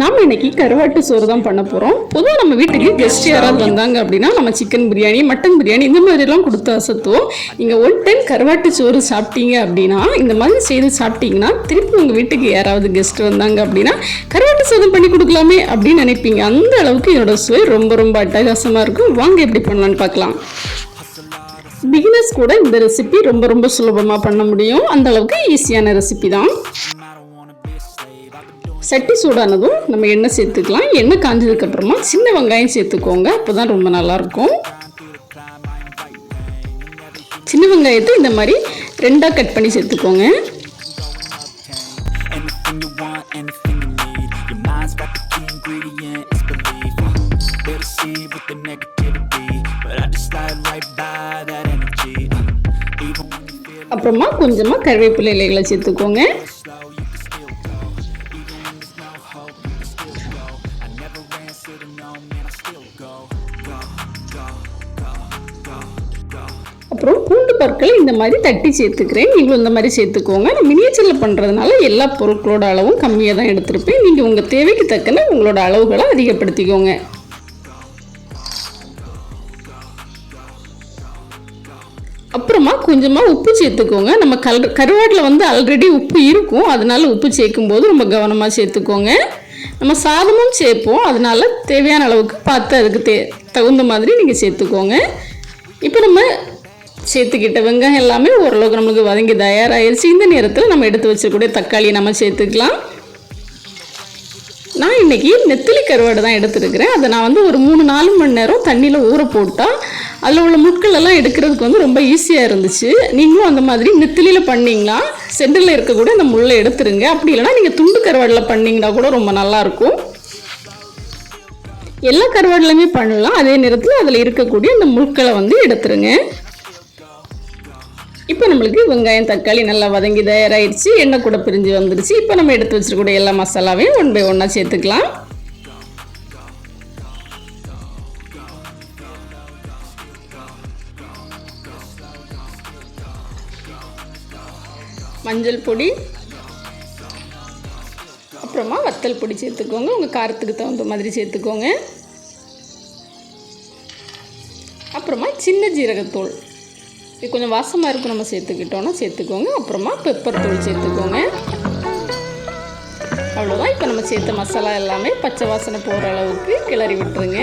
நாம் இன்னைக்கு கருவாட்டு சோறு தான் பண்ண போகிறோம் பொதுவாக நம்ம வீட்டுக்கு கெஸ்ட் யாராவது வந்தாங்க அப்படின்னா நம்ம சிக்கன் பிரியாணி மட்டன் பிரியாணி இந்த மாதிரிலாம் கொடுத்து அசத்துவோம். நீங்கள் ஒன் டைம் கருவாட்டு சோறு சாப்பிட்டீங்க அப்படின்னா இந்த மாதிரி செய்து சாப்பிட்டீங்கன்னா திருப்பி உங்கள் வீட்டுக்கு யாராவது கெஸ்ட் வந்தாங்க அப்படின்னா கருவாட்டு சாதம் பண்ணி கொடுக்கலாமே அப்படின்னு நினைப்பீங்க. அந்த அளவுக்கு இதோட சுவை ரொம்ப ரொம்ப அட்டகாசமாக இருக்கும். வாங்க எப்படி பண்ணலான்னு பார்க்கலாம். பிகினர்ஸ் கூட இந்த ரெசிபி ரொம்ப ரொம்ப சுலபமாக பண்ண முடியும். அந்த அளவுக்கு ஈஸியான ரெசிபி தான். சட்டி சூடானதும் நம்ம எண்ணெய் சேர்த்துக்கலாம் எண்ணெய் காஞ்சதுக்கப்புறமா சின்ன வெங்காயம் சேர்த்துக்கோங்க அப்போ தான் ரொம்ப நல்லாயிருக்கும் சின்ன வெங்காயத்தை இந்த மாதிரி ரெண்டாக கட் பண்ணி சேர்த்துக்கோங்க அப்புறமா கொஞ்சமாக கருவேப்பிலை இலைகளை சேர்த்துக்கோங்க dreams, no hope, you still go. I never answer to no, man, I still go. Go, go, go, go, go. அப்புறம் பூண்டு பற்களை இந்த மாதிரி தட்டி சேர்த்துக்கிறேன் நீங்களும் இந்த மாதிரி சேர்த்துக்கோங்க நான் மினியேச்சரில் பண்ணுறதுனால எல்லா பொருட்களோட அளவும் கம்மியாக தான் எடுத்திருப்பேன் நீங்கள் உங்கள் தேவைக்கு தக்கன உங்களோட அளவுகளை அதிகப்படுத்திக்கோங்க கொஞ்சமாக உப்பு சேர்த்துக்கோங்க. நம்ம கல் கருவாட்டில் வந்து ஆல்ரெடி உப்பு இருக்கும். அதனால உப்பு சேர்க்கும்போது ரொம்ப கவனமாக சேர்த்துக்கோங்க. நம்ம சாதமும் சேர்ப்போம். அதனால தேவையான அளவுக்கு பார்த்து அதுக்கு தே தகுந்த மாதிரி நீங்கள் சேர்த்துக்கோங்க. இப்போ நம்ம சேர்த்துக்கிட்ட வெங்காயம் எல்லாமே ஓரளவுக்கு நம்மளுக்கு வதங்கி தயாராகிடுச்சு இந்த நேரத்தில் நம்ம எடுத்து வச்சக்கூடிய தக்காளியை நம்ம சேர்த்துக்கலாம். நான் இன்னைக்கு நெத்திலி கருவாடு தான் எடுத்துருக்கிறேன். அதை நான் வந்து ஒரு மூணு நாலு மணி நேரம் தண்ணியில் ஊற போட்டால் அதில் உள்ள முட்கள் எல்லாம் எடுக்கிறதுக்கு வந்து ரொம்ப ஈஸியாக இருந்துச்சு. நீங்களும் அந்த மாதிரி நெத்திலியில் பண்ணிங்களா சென்டரில் இருக்கக்கூடிய அந்த முள்ளை எடுத்துருங்க. அப்படி இல்லைன்னா நீங்கள் துண்டு கருவாடில் பண்ணிங்கன்னா கூட ரொம்ப நல்லாயிருக்கும் எல்லா கருவாடிலையுமே பண்ணலாம். அதே நேரத்தில் அதில் இருக்கக்கூடிய அந்த முட்களை வந்து எடுத்துருங்க. இப்போ நம்மளுக்கு வெங்காயம் தக்காளி நல்லா வதங்கி தயாராகிடுச்சு எண்ணெய் கூட பிரிஞ்சு வந்துருச்சு. இப்போ நம்ம எடுத்து வச்சிருக்கக்கூடிய எல்லா மசாலாவையும் ஒன் பை ஒன்னாக சேர்த்துக்கலாம். மஞ்சள் பொடி அப்புறமா வத்தல் பொடி சேர்த்துக்கோங்க. உங்கள் காரத்துக்கு தகுந்த மாதிரி சேர்த்துக்கோங்க. அப்புறமா சின்ன ஜீரகத்தூள். இது கொஞ்சம் வாசமாக இருக்கும் நம்ம சேர்த்துக்கிட்டோன்னா சேர்த்துக்கோங்க. அப்புறமா பெப்பர் தூள் சேர்த்துக்கோங்க. அவ்வளோதான் இப்போ நம்ம சேர்த்த மசாலா எல்லாமே பச்சை வாசனை போகிற அளவுக்கு கிளறி விட்டுருங்க.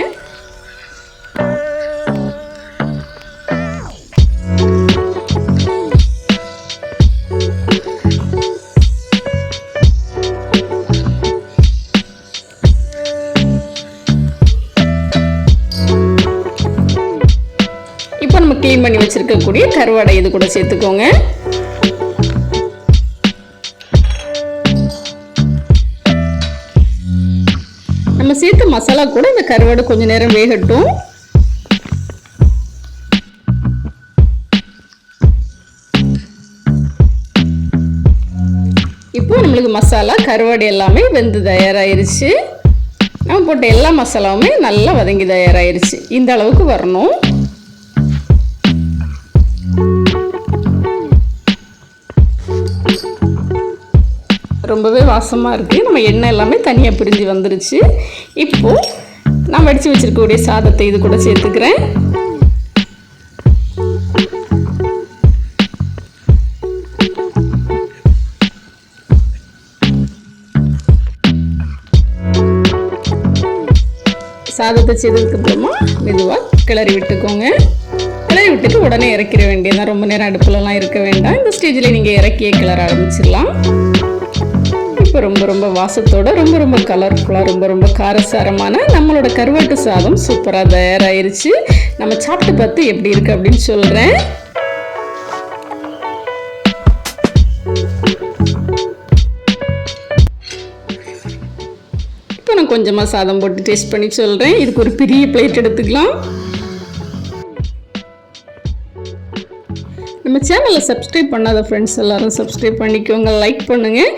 நம்ம க்ளீன் பண்ணி வச்சுருக்கக்கூடிய கருவாடை இது கூட சேர்த்துக்கோங்க. நம்ம சேர்த்த மசாலா கூட இந்த கருவாடு கொஞ்ச நேரம் வேகட்டும். இப்போ நம்மளுக்கு மசாலா கருவாடு எல்லாமே வெந்து தயாராயிருச்சு. நம்ம போட்ட எல்லா மசாலாவுமே நல்லா வதங்கி தயாராயிருச்சு. இந்த அளவுக்கு வரணும். ரொம்பவே வாசமாக இருக்குது நம்ம எண்ணெய் எல்லாமே தனியாக பிரிஞ்சு வந்துருச்சு. இப்போது நான் வடித்து வச்சுருக்கக்கூடிய சாதத்தை இது கூட சேர்த்துக்கிறேன். சாதத்தை செய்ததுக்கப்புறமா மெதுவாக கிளறி விட்டுக்கோங்க. கிளறி விட்டுட்டு உடனே இறக்கிற வேண்டியதான் ரொம்ப நேரம் அடுப்புலலாம் இருக்க வேண்டாம். இந்த ஸ்டேஜில் நீங்கள் இறக்கியே கிளற ஆரம்பிச்சிடலாம். இப்போ ரொம்ப ரொம்ப வாசத்தோட ரொம்ப ரொம்ப கலர்ஃபுல்லாக ரொம்ப ரொம்ப காரசாரமான நம்மளோட கருவாட்டு சாதம் சூப்பராக தயாராயிருச்சு. நம்ம சாப்பிட்டு பார்த்து எப்படி இருக்குது அப்படின்னு சொல்கிறேன் இப்போ நான் கொஞ்சமாக சாதம் போட்டு டேஸ்ட் பண்ணி சொல்கிறேன் இதுக்கு ஒரு பெரிய பிளேட் எடுத்துக்கலாம். நம்ம சேனலை சப்ஸ்கிரைப் பண்ணாத ஃப்ரெண்ட்ஸ் எல்லாரும் சப்ஸ்கிரைப் பண்ணிக்கோங்க லைக் பண்ணுங்கள்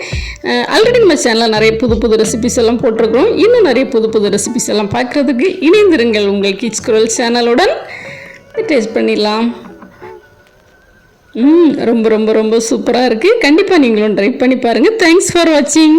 ஆல்ரெடி நம்ம சேனலில் நிறைய புது புது ரெசிபிஸ் எல்லாம் போட்டிருக்கிறோம். இன்னும் நிறைய புது புது ரெசிபிஸ் எல்லாம் பார்க்குறதுக்கு இணைந்திருங்கள் உங்கள் கிட்ஸ் குரல் சேனலுடன் டேஸ்ட் பண்ணிடலாம். ம் ரொம்ப ரொம்ப ரொம்ப சூப்பராக இருக்குது கண்டிப்பாக நீங்களும் ட்ரை பண்ணி பாருங்கள் தேங்க்ஸ் ஃபார் வாட்சிங்